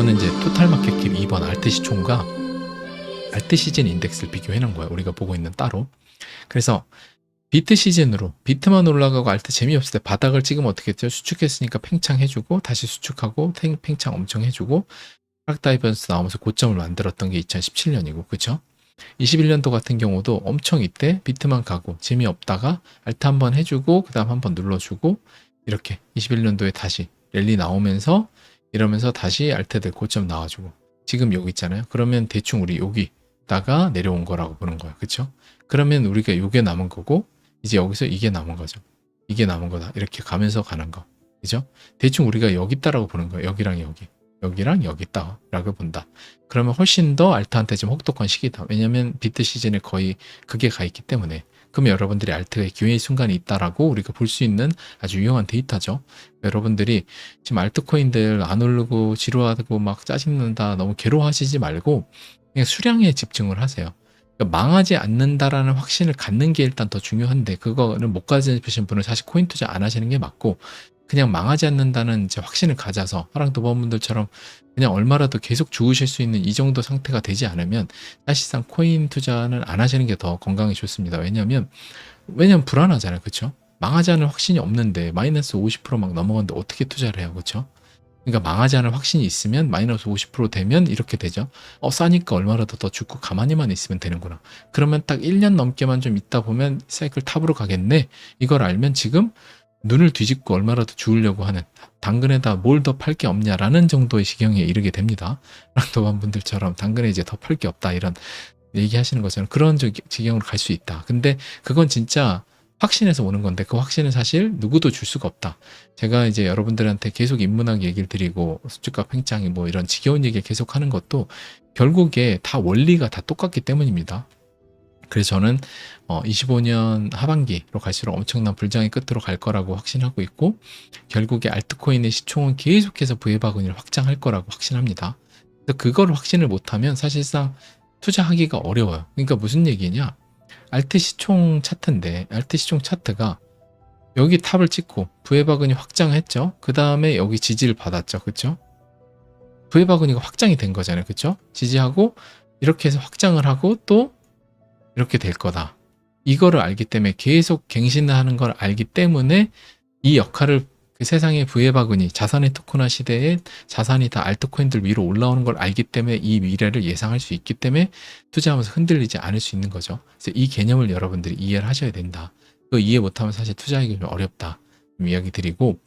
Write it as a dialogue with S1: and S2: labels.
S1: 이거는 이제 토탈 마켓 캡 2번 알트 시총과 알트 시즌 인덱스를 비교해 놓은 거예요. 우리가 보고 있는 따로. 그래서 비트 시즌으로 비트만 올라가고 알트 재미없을 때 바닥을 찍으면 어떻게 했죠? 수축했으니까 팽창 해주고 다시 수축하고 팽, 팽창 엄청 해주고 하락 다이버스 나오면서 고점을 만들었던 게 2017년이고 그쵸? 21년도 같은 경우도 엄청 이때 비트만 가고 재미없다가 알트 한번 해주고 그 다음 한번 눌러주고 이렇게 21년도에 다시 랠리 나오면서 이러면서 다시 알트들 고점 나와주고 지금 여기 있잖아요. 그러면 대충 우리 여기다가 내려온 거라고 보는 거예요. 그쵸? 그러면 우리가 요게 남은 거고 이제 여기서 이게 남은 거죠. 이게 남은 거다. 이렇게 가면서 가는 거. 그죠? 대충 우리가 여기 있다라고 보는 거예요. 여기랑 여기. 여기랑 여기 있다라고 본다. 그러면 훨씬 더 알트한테 좀 혹독한 시기다. 왜냐면 비트 시즌에 거의 그게 가 있기 때문에. 그러면 여러분들이 알트의 기회의 순간이 있다라고 우리가 볼 수 있는 아주 유용한 데이터죠. 여러분들이 지금 알트코인들 안 오르고 지루하고 막 짜증난다 너무 괴로워하시지 말고 그냥 수량에 집중을 하세요. 그러니까 망하지 않는다라는 확신을 갖는 게 일단 더 중요한데 그거를 못 가지신 분은 사실 코인 투자 안 하시는 게 맞고 그냥 망하지 않는다는 이제 확신을 가져서 하랑 도범분들처럼 그냥 얼마라도 계속 죽으실 수 있는 이 정도 상태가 되지 않으면 사실상 코인 투자는 안 하시는 게 더 건강에 좋습니다. 왜냐하면 왜냐면 불안하잖아요, 그렇죠? 망하지 않을 확신이 없는데 마이너스 50%막 넘어갔는데 어떻게 투자를 해요, 그렇죠? 그러니까 망하지 않을 확신이 있으면 마이너스 50% 되면 이렇게 되죠. 어, 싸니까 얼마라도 더 죽고 가만히만 있으면 되는구나. 그러면 딱 1년 넘게만 좀 있다 보면 사이클 탑으로 가겠네. 이걸 알면 지금 눈을 뒤집고 얼마라도 주우려고 하는 당근에다 뭘 더 팔 게 없냐라는 정도의 지경에 이르게 됩니다. 랑도반 분들처럼 당근에 이제 더 팔 게 없다 이런 얘기하시는 것처럼 그런 저- 지경으로 갈 수 있다. 근데 그건 진짜 확신에서 오는 건데 그 확신은 사실 누구도 줄 수가 없다. 제가 이제 여러분들한테 계속 인문학 얘기를 드리고 수축과 팽창이 뭐 이런 지겨운 얘기를 계속 하는 것도 결국에 다 원리가 다 똑같기 때문입니다. 그래서 저는 어, 25년 하반기로 갈수록 엄청난 불장의 끝으로 갈 거라고 확신하고 있고 결국에 알트코인의 시총은 계속해서 부해바구니를 확장할 거라고 확신합니다. 그래서 그걸 확신을 못하면 사실상 투자하기가 어려워요. 그러니까 무슨 얘기냐? 알트 시총 차트인데 알트 시총 차트가 여기 탑을 찍고 부해바구니 확장했죠. 그 다음에 여기 지지를 받았죠. 그렇죠? 부해바구니가 확장이 된 거잖아요. 그렇죠? 지지하고 이렇게 해서 확장을 하고 또 이렇게 될 거다. 이거를 알기 때문에 계속 갱신하는 걸 알기 때문에 이 역할을 그 세상의 부해바구니 자산의 토큰화 시대에 자산이 다 알트코인들 위로 올라오는 걸 알기 때문에 이 미래를 예상할 수 있기 때문에 투자하면서 흔들리지 않을 수 있는 거죠. 그래서 이 개념을 여러분들이 이해를 하셔야 된다. 그거 이해 못하면 사실 투자하기 좀 어렵다. 좀 이야기 드리고